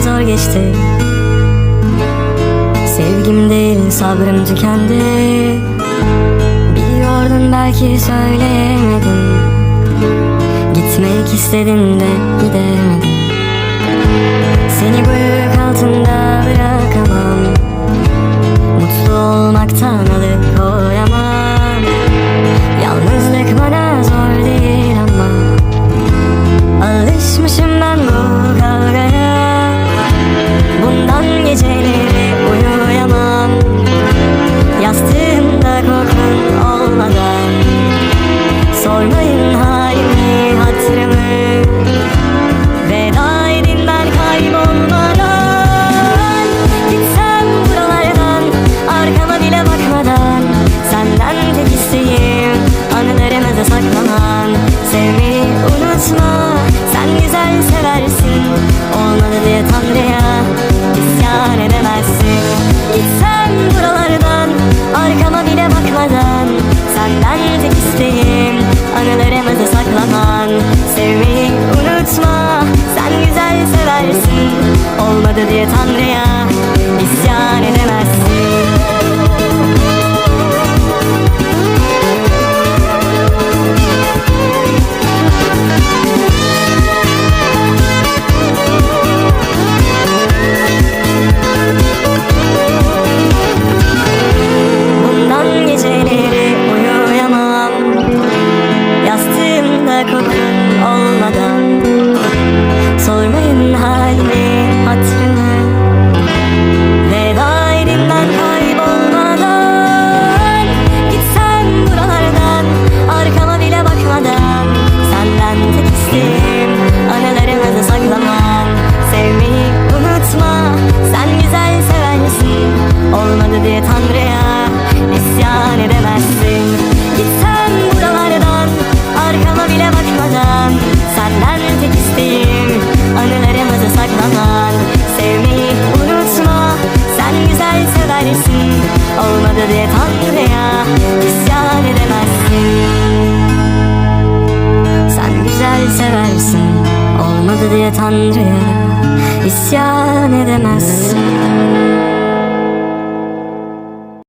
zor geçti. Sevgim değil sabrım tükendi. Biliyordum belki söyleyemedim. Gitmek istedim de gidemedim. Seni böyle Sevmeyi unutma. Sen güzel seversin. Olmadı diye Tanrı'ya isyan edemezsin. Gitsem buralardan Arkama bile bakmadan. Senden tek isteğim Anılarımızı saklaman. Sevmeyi unutma. Sen güzel seversin. Olmadı diye Tanrı'ya isteğim Anılarımızı saklaman Sevmeyi unutma Sen güzel seversin. Olmadı diye Tanrı'ya isyan edemezsin. Gitsem buralardan Arkama bile bakmadan. Senden tek isteğim Anılarımızı saklaman. Sevmeyi unutma Sen güzel seversin. Olmadı diye Tanrı'ya isyan edemezsin Andrea